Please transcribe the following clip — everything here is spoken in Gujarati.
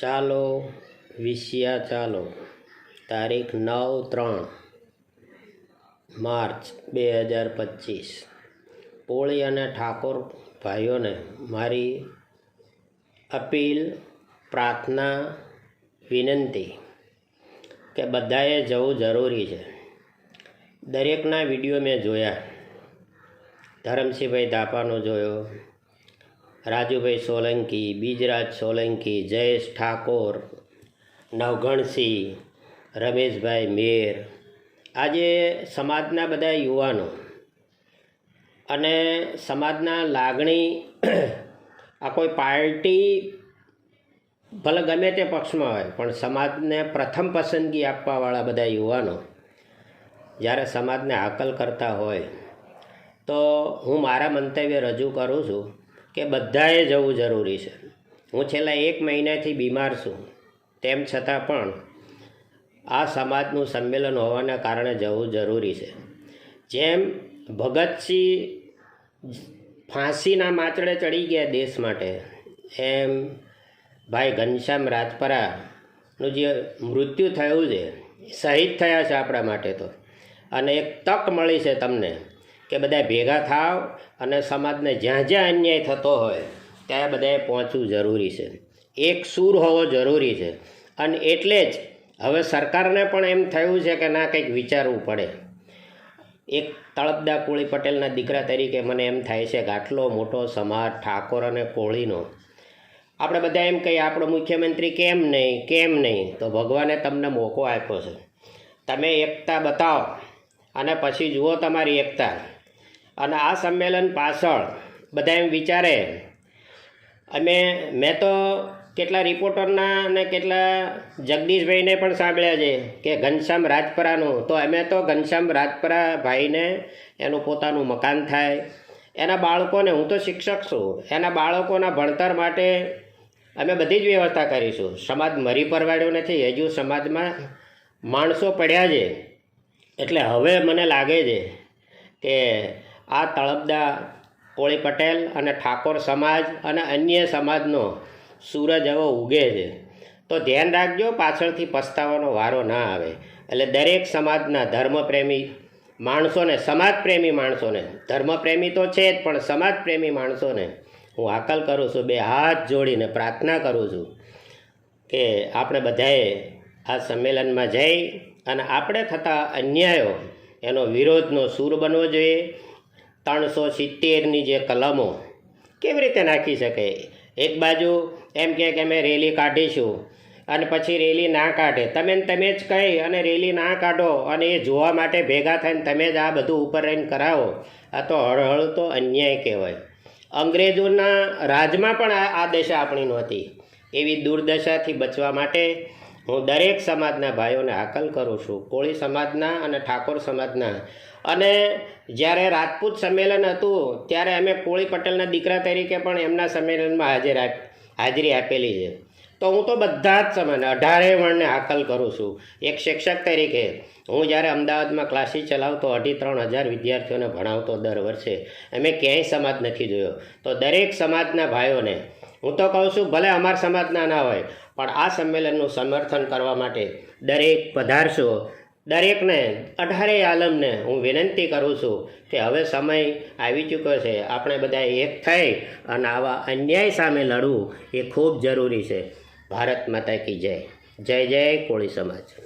ચાલો વિશિયા ચાલો. તારીખ નવ ત્રણ માર્ચ બે હજાર પચીસ. પોળી અને ઠાકોર ભાઈઓને મારી અપીલ, પ્રાર્થના, વિનંતી કે બધાએ જવું જરૂરી છે. દરેકના વીડિયો મેં જોયા. ધરમસિંહભાઈ ધાપાનો જોયો. રાજુભાઈ સોલંકી, બીજરાજ સોલંકી, જયેશ ઠાકોર નવઘણસિંહ રમેશભાઈ મેર. આજે સમાજના બધા યુવાનો અને સમાજના લાગણી આ કોઈ પાર્ટી ભલે ગમે તે પક્ષમાં હોય, પણ સમાજને પ્રથમ પસંદગી આપવાવાળા બધા યુવાનો જ્યારે સમાજને હાકલ કરતા હોય, તો હું મારા મંતવ્ય રજૂ કરું છું કે બધાએ જવું જરૂરી છે. હું છેલ્લા એક મહિનાથી બીમાર છું. તેમ છતાં પણ આ સમાજનું સંમેલન હોવાના કારણે જવું જરૂરી છે. જેમ ભગતસિંહ ફાંસીના માચડે ચડી ગયા દેશ માટે, એમ ભાઈ ઘનશ્યામ રાજપરાનું જે મૃત્યુ થયું છે શહીદ થયા છે આપણા માટે તો. અને એક તક મળી છે તમને. કે બધા ભેગા થાવ અને સમાજને જ્યાં જ્યાં અન્યાય થતો હોય, ત્યાં બધાએ પહોંચવું જરૂરી છે. એક સૂર હોવો જરૂરી છે. અને એટલે જ હવે સરકારને પણ એમ થયું છે કે ના કંઈક વિચારવું પડે. એક તળપદા કોળી પટેલના દીકરા તરીકે મને એમ થાય છે કે આટલો મોટો સમાજ, ઠાકોર અને કોળીનો, આપણે બધા એમ કહીએ, આપણો મુખ્યમંત્રી કેમ નહીં? કેમ નહીં? તો ભગવાને તમને મોકો આપ્યો છે. તમે એકતા બતાવો અને પછી જુઓ તમારી એકતા. અને આ સંમેલન પાછળ બધા એમ વિચારે, અમે, મેં તો કેટલા રિપોર્ટરના અને કેટલા જગદીશભાઈને પણ સાંભળ્યા છે કે ઘનશ્યામ રાજપરાનું, તો અમે તો ઘનશ્યામ રાજપરા ભાઈને એનું પોતાનું મકાન થાય. એના બાળકોને હું તો શિક્ષક છું. એના બાળકોના ભણતર માટે અમે બધી જ વ્યવસ્થા કરીશું. સમાજ મરી પરવાડ્યો નથી. હજુ સમાજમાં માણસો પડ્યા છે. એટલે હવે મને લાગે છે કે આ તળપદા કોળી પટેલ અને ઠાકોર સમાજ અને અન્ય સમાજનો સૂરજ હવે ઉગે છે. તો ધ્યાન રાખજો, પાછળથી પસ્તાવાનો વારો ના આવે. એટલે દરેક સમાજના ધર્મપ્રેમી માણસોને, સમાજપ્રેમી માણસોને, ધર્મપ્રેમી તો છે જ, પણ સમાજપ્રેમી માણસોને હું હાકલ કરું છું, બે હાથ જોડીને પ્રાર્થના કરું છું કે આપણે બધાએ આ સંમેલનમાં જઈ અને આપણે થતા અન્યાયો એનો વિરોધનો સૂર બનવો જોઈએ. ત્રણસો સિત્તેરની જે કલમો કેવી રીતે નાખી શકે? એક બાજુ એમ કહે કે અમે રેલી કાઢીશું અને પછી રેલી ના કાઢે. તમે તમે જ કહી અને રેલી ના કાઢો અને એ જોવા માટે ભેગા થઈને તમે જ આ બધું ઉપર રહીને કરાવો. આ તો હળહળ તો અન્યાય કહેવાય. અંગ્રેજોના રાજમાં પણ આ દશા આપણી નહોતી. એવી દુર્દશાથી બચવા માટે હું દરેક સમાજના ભાઈઓને હાકલ કરું છું. કોળી સમાજના અને ઠાકોર સમાજના. અને જ્યારે રાજપૂત સંમેલન હતું, ત્યારે અમે કોળી પટેલના દીકરા તરીકે પણ એમના સંમેલનમાં હાજર હાજરી આપેલી છે. તો હું તો બધા જ સમાન અઢારે વર્ણને હાકલ કરું છું. એક શિક્ષક તરીકે. હું જ્યારે અમદાવાદમાં ક્લાસીસ ચલાવતો, અઢી ત્રણ હજાર વિદ્યાર્થીઓને ભણાવતો દર વર્ષે, અમે ક્યાંય સમાજ નથી જોયો. તો દરેક સમાજના ભાઈઓને હું તો કહું છું, ભલે અમારા સમાજના ના હોય, પણ આ સંમેલનનું સમર્થન કરવા માટે દરેક પધારશો. દરેકને, અઢારે આલમને હું વિનંતી કરું છું કે હવે સમય આવી ચૂક્યો છે, આપણે બધા એક થઈ અને આવા અન્યાય સામે લડવું એ ખૂબ જરૂરી છે. ભારત માતા કી જય. જય જય કોળી સમાજ.